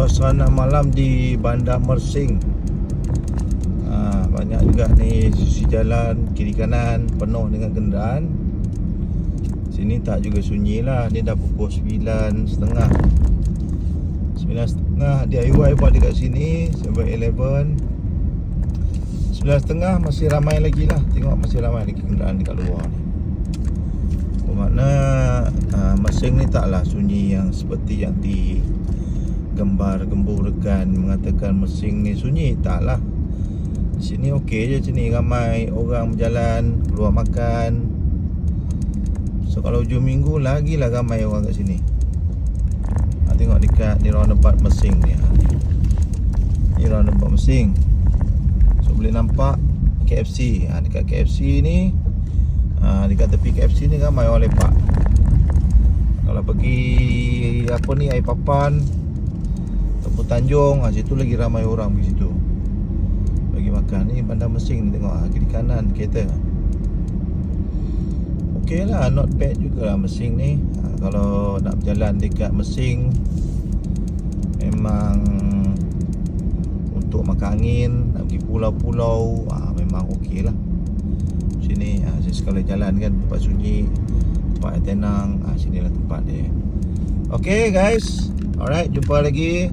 suasana malam di Bandar Mersing. Ha, Banyak juga ni sisi jalan kiri kanan penuh dengan kenderaan. Sini tak juga sunyi lah. Ni dah pukul 9.30 9.30 DIY buat dekat sini 7-Eleven 9.30 masih ramai lagi lah. Tengok masih ramai lagi kenderaan dekat luar ni. Bermakna uh, Mersing ni taklah sunyi yang seperti yang di gambar gemburkan mengatakan Mersing ni sunyi taklah. Di sini okey je sini ramai orang berjalan keluar makan. So kalau hujung minggu lagi lah ramai orang kat sini. Ha, tengok dekat ni roundabout Mersing ni ha. ni roundabout Mersing so boleh nampak KFC ha, dekat KFC ni ha, dekat tepi KFC ni ramai orang lepak. Kalau pergi apa ni air papan Tempur Tanjung. Ha, situ lagi ramai orang pergi situ. Bagi makan. Ni bandar Mersing ni tengok. Ha, kiri kanan kereta. Okey lah not bad jugalah Mersing ni. Ha, kalau nak berjalan dekat Mersing memang untuk makan angin nak pergi pulau-pulau ha, memang okey lah. Sini ha, saya sekali jalan kan tempat sunyi tempat yang tenang. Ha, sinilah tempat dia. Okay guys. Alright jumpa lagi